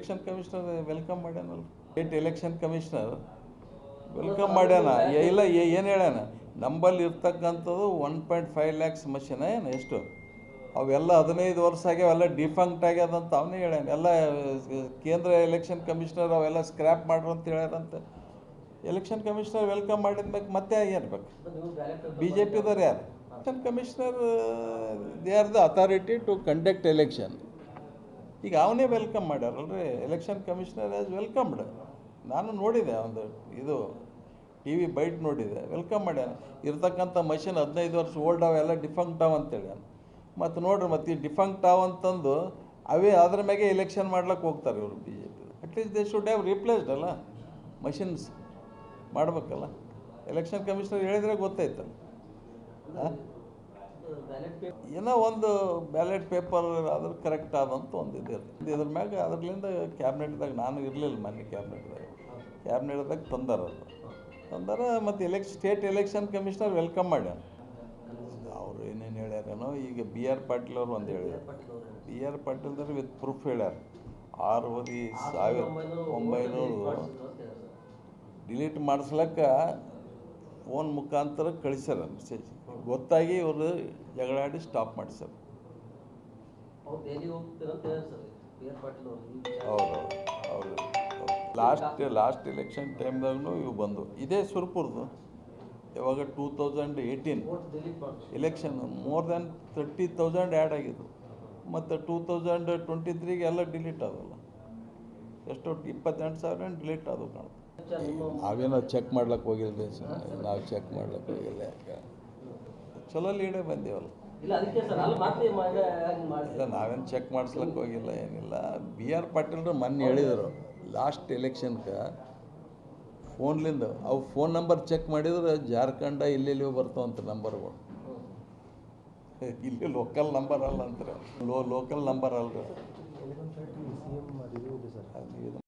Election commissioner welcome ಮಾಡ್ಯಾನಲ್ಲ state election commissioner welcome ಮಾಡ್ಯಾನ. ಇಲ್ಲ ಏನು ಹೇಳ್ಯಾನ? ನಂಬಲ್ಲಿ ಇರ್ತಕ್ಕಂಥದ್ದು ಒನ್ ಪಾಯಿಂಟ್ ಫೈವ್ ಲ್ಯಾಕ್ಸ್ ಮಷಿನ ಏನು ಎಷ್ಟು? ಅವೆಲ್ಲ ಹದಿನೈದು ವರ್ಷ ಆಗ್ಯಾವ, ಎಲ್ಲ ಡಿಫಂಕ್ಟ್ ಆಗ್ಯದಂತ ಅವನೇ ಹೇಳ್ಯಾನ. ಎಲ್ಲ ಕೇಂದ್ರ ಎಲೆಕ್ಷನ್ ಕಮಿಷನರ್ ಅವೆಲ್ಲ ಸ್ಕ್ರ್ಯಾಪ್ ಮಾಡ್ರು ಅಂತ ಹೇಳ್ಯಾರಂತೆ. ಎಲೆಕ್ಷನ್ ಕಮಿಷನರ್ ವೆಲ್ಕಮ್ ಮಾಡಿದ್ಮೇಲೆ ಮತ್ತೆ ಏನ್ಬೇಕು ಬಿ ಜೆ ಪಿದವ್ರು ಯಾರು? Election commissioner they are the authority to conduct election ಈಗ ಅವನೇ ವೆಲ್ಕಮ್ ಮಾಡ್ಯಾರಲ್ರಿ ಎಲೆಕ್ಷನ್ ಕಮಿಷನರ್ ಆಸ್ ವೆಲ್ಕಮ್ಡ್ ನಾನು ನೋಡಿದೆ ಒಂದು ಇದು ಟಿ ವಿ ಬೈಟ್ ನೋಡಿದೆ. ವೆಲ್ಕಮ್ ಮಾಡ್ಯಾನ. ಇರ್ತಕ್ಕಂಥ ಮಷಿನ್ ಹದಿನೈದು ವರ್ಷ ಓಲ್ಡ್ ಅವೆಲ್ಲ ಡಿಫಂಕ್ಟ್ ಅವ ಅಂತೇಳಿ ಮತ್ತು ನೋಡ್ರಿ, ಮತ್ತು ಈ ಡಿಫಂಕ್ಟ್ ಅವ ಅಂತಂದು ಅವೇ ಅದ್ರ ಮ್ಯಾಗೆ ಎಲೆಕ್ಷನ್ ಮಾಡ್ಲಿಕ್ಕೆ ಹೋಗ್ತಾರೆ ಇವರು B J P at least they should have replaced ಅಲ್ಲ? ಮಷಿನ್ಸ್ ಮಾಡ್ಬೇಕಲ್ಲ? ಎಲೆಕ್ಷನ್ ಕಮಿಷನರ್ ಹೇಳಿದ್ರೆ ಗೊತ್ತಾಯ್ತಲ್ಲ? ಏನೋ ಒಂದು ಬ್ಯಾಲೆಟ್ ಪೇಪರ್ ಆದ್ರೆ ಕರೆಕ್ಟ್ ಆದಂತ ಒಂದು ಇದೆ ಇದ್ರ ಮ್ಯಾಗ ಅದ್ರಲಿಂದ ಕ್ಯಾಬಿನೆಟ್ದಾಗ ನಾನು ಇರಲಿಲ್ಲ ಮೊನ್ನೆ ಕ್ಯಾಬಿನೆಟ್ದಾಗ. ಕ್ಯಾಬಿನೆಟ್ದಾಗ ತಂದಾರ ಅದು ತಂದಾರ ಮತ್ತು ಎಲೆಕ್ಷ ಸ್ಟೇಟ್ ಎಲೆಕ್ಷನ್ ಕಮಿಷನರ್ ವೆಲ್ಕಮ್ ಮಾಡ್ಯಾರ. ಅವ್ರು ಏನೇನು ಹೇಳ್ಯಾರೇನೋ, ಈಗ ಬಿ ಆರ್ ಪಾಟೀಲ್ ಅವ್ರು ಒಂದು ಹೇಳ್ಯಾರ. ಬಿ ಆರ್ ಪಾಟೀಲ್ದವ್ರು ವಿತ್ ಪ್ರೂಫ್ ಹೇಳ್ಯಾರ. ಆರೂವರೆ ಸಾವಿರ, ಒಂಬೈನೂರು. ಡಿಲೀಟ್ ಮಾಡಿಸ್ಲಕ್ಕ ಫೋನ್ ಮುಖಾಂತರ ಕಳಿಸ್ಯಾರ ಮೆಸೇಜ್ ಗೊತ್ತಾಗಿ ಇವರು ಜಗಳಾಡಿ ಸ್ಟಾಪ್ ಹೇಳಿ ಸರ್ ಹೌದು ಹೌದು ಲಾಸ್ಟ್ ಲಾಸ್ಟ್ ಎಲೆಕ್ಷನ್ ಟೈಮ್ದಾಗೂ ಇವು ಬಂದು ಇದೇ ಸುರ್ಪುರ್ದು. ಯಾವಾಗ two thousand eighteen election more than thirty thousand add ಆಗಿದ್ದು. ಮತ್ತು ಟೂ ತೌಸಂಡ್ ಟ್ವೆಂಟಿ ತ್ರೀಗೆ ಎಲ್ಲ ಡಿಲೀಟ್ ಆದಲ್ಲ. ಎಷ್ಟೊಟ್ಟು ಇಪ್ಪತ್ತೆಂಟು ಸಾವಿರ ಡಿಲೀಟ್ ಆದವು ಕಾಣುತ್ತೆ. ನಾವೇನೋ ಚೆಕ್ ಮಾಡ್ಲಿಕ್ಕೆ ಹೋಗಿಲ್ಲ ನಾವು ಚೆಕ್ ಮಾಡ್ಲಿಕ್ಕೆ ಹೋಗಿಲ್ಲ ಯಾಕೆ? ಚಲೋ ಲೀಡೇ ಬಂದೇವಲ್ಲ. ಸರ್ ಇಲ್ಲ ನಾವೇನು ಚೆಕ್ ಮಾಡಿಸ್ಲಿಕ್ಕೆ ಹೋಗಿಲ್ಲ ಏನಿಲ್ಲ. ಬಿ ಆರ್ ಪಾಟೀಲ್ರು ಮೊನ್ನೆ ಹೇಳಿದರು ಲಾಸ್ಟ್ ಎಲೆಕ್ಷನ್ಗೆ ಫೋನ್ಲಿಂದ ಅವು ಫೋನ್ ನಂಬರ್ ಚೆಕ್ ಮಾಡಿದ್ರೆ ಜಾರ್ಖಂಡ ಇಲ್ಲೆಲ್ಲಿ ಬರ್ತಾವಂತ ನಂಬರ್ಗಳು ಇಲ್ಲಿ ಲೋಕಲ್ ನಂಬರ್ ಅಲ್ಲ ಅಂತಾರೆ. ಲೋ ಲೋಕಲ್ ನಂಬರ್ ಅಲ್ರಿ.